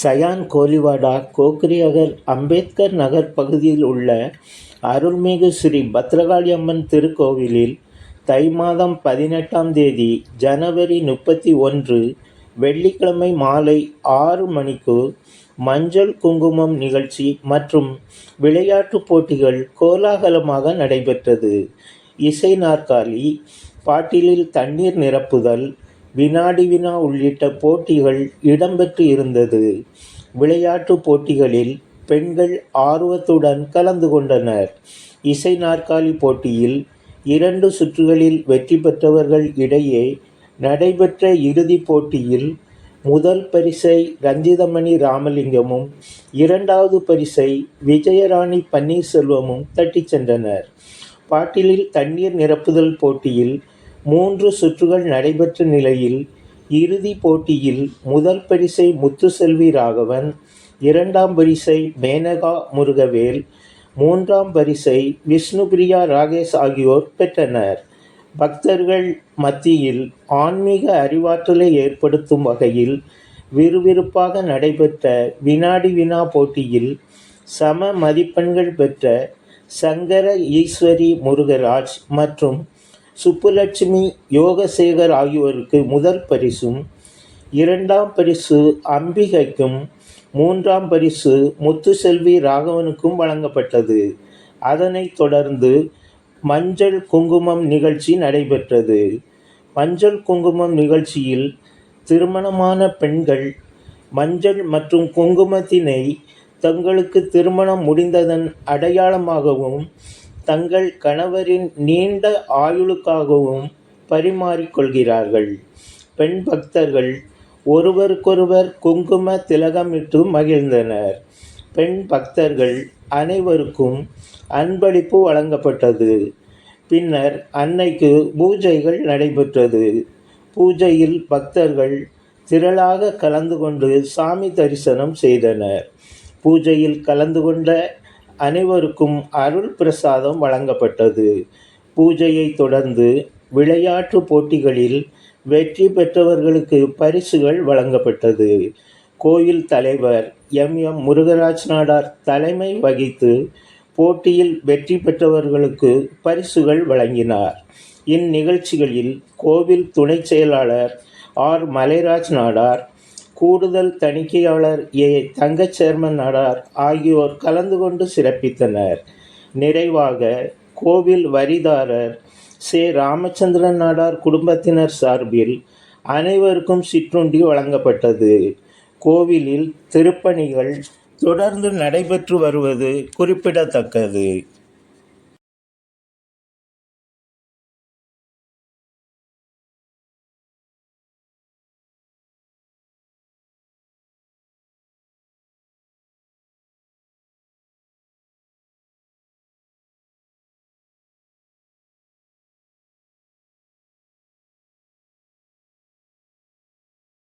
Cyan Koliwada Kokrinagar Ambedkar Nagar பகுதியில் உள்ள அருள்மிகு ஸ்ரீ பத்ரகாளி அம்மன் திருக்கோவிலில் தை மாதம் பதினெட்டாம் தேதி ஜனவரி முப்பத்தி ஒன்று வெள்ளிக்கிழமை மாலை ஆறு மணிக்கு மஞ்சள் குங்குமம் நிகழ்ச்சி மற்றும் விளையாட்டுப் போட்டிகள் கோலாகலமாக நடைபெற்றது. இசை நாற்காலி பாட்டிலில் தண்ணீர் நிரப்புதல் வினாடி வினா உள்ளிட்ட போட்டிகள் இடம்பெற்று இருந்தது. விளையாட்டுப் போட்டிகளில் பெண்கள் ஆர்வத்துடன் கலந்து கொண்டனர். இசை நாற்காலி போட்டியில் இரண்டு சுற்றுகளில் வெற்றி பெற்றவர்கள் இடையே நடைபெற்ற இறுதிப் போட்டியில் முதல் பரிசை ரஞ்சிதமணி ராமலிங்கமும் இரண்டாவது பரிசை விஜயராணி பன்னீர்செல்வமும் தட்டிச் சென்றனர். பாட்டிலில் தண்ணீர் நிரப்புதல் போட்டியில் மூன்று சுற்றுகள் நடைபெற்ற நிலையில் இறுதிப் போட்டியில் முதல் பரிசை முத்துசெல்வி ராகவன் இரண்டாம் பரிசை மேனகா முருகவேல் மூன்றாம் பரிசை விஷ்ணுபிரியா ராகேஷ் ஆகியோர் பெற்றனர். பக்தர்கள் மத்தியில் ஆன்மீக அறிவாற்றலை ஏற்படுத்தும் வகையில் விறுவிறுப்பாக நடைபெற்ற வினாடி வினா போட்டியில் சம மதிப்பெண்கள் பெற்ற சங்கர ஈஸ்வரி முருகராஜ் மற்றும் சுப்புலட்சுமி யோகசேகர் ஆகியோருக்கு முதல் பரிசும் இரண்டாம் பரிசு அம்பிகைக்கும் மூன்றாம் பரிசு முத்துசெல்வி ராகவனுக்கும் வழங்கப்பட்டது. அதனைத் தொடர்ந்து மஞ்சள் குங்குமம் நிகழ்ச்சி நடைபெற்றது. மஞ்சள் குங்குமம் நிகழ்ச்சியில் திருமணமான பெண்கள் மஞ்சள் மற்றும் குங்குமத்தினை தங்களுக்கு திருமணம் முடிந்ததன் அடையாளமாகவும் தங்கள் கணவரின் நீண்ட ஆயுளுக்காகவும் பரிமாறிக்கொள்கிறார்கள். பெண் பக்தர்கள் ஒருவருக்கொருவர் குங்கும திலகமிட்டு மகிழ்ந்தனர். பெண் பக்தர்கள் அனைவருக்கும் அன்பளிப்பு வழங்கப்பட்டது. பின்னர் அன்னைக்கு பூஜைகள் நடைபெற்றது. பூஜையில் பக்தர்கள் திரளாக கலந்து கொண்டு சாமி தரிசனம் செய்தனர். பூஜையில் கலந்து கொண்ட அனைவருக்கும் அருள் பிரசாதம் வழங்கப்பட்டது. பூஜையை தொடர்ந்து விளையாட்டு போட்டிகளில் வெற்றி பெற்றவர்களுக்கு பரிசுகள் வழங்கப்பட்டது. கோயில் தலைவர் எம். எம். முருகராஜ் நாடார் தலைமை வகித்து போட்டியில் வெற்றி பெற்றவர்களுக்கு பரிசுகள் வழங்கினார். இந்நிகழ்ச்சிகளில் கோவில் துணை செயலாளர் ஆர். மலைராஜ் நாடார் கூடுதல் தணிக்கையாளர் ஏ. தங்கச்சேர்மன் நாடார் ஆகியோர் கலந்து கொண்டு சிறப்பித்தனர். நிறைவாக கோவில் வரிதாரர் சே. ராமச்சந்திரன் நாடார் குடும்பத்தினர் சார்பில் அனைவருக்கும் சிற்றுண்டி வழங்கப்பட்டது. கோவிலில் திருப்பணிகள் தொடர்ந்து நடைபெற்று வருவது குறிப்பிடத்தக்கது.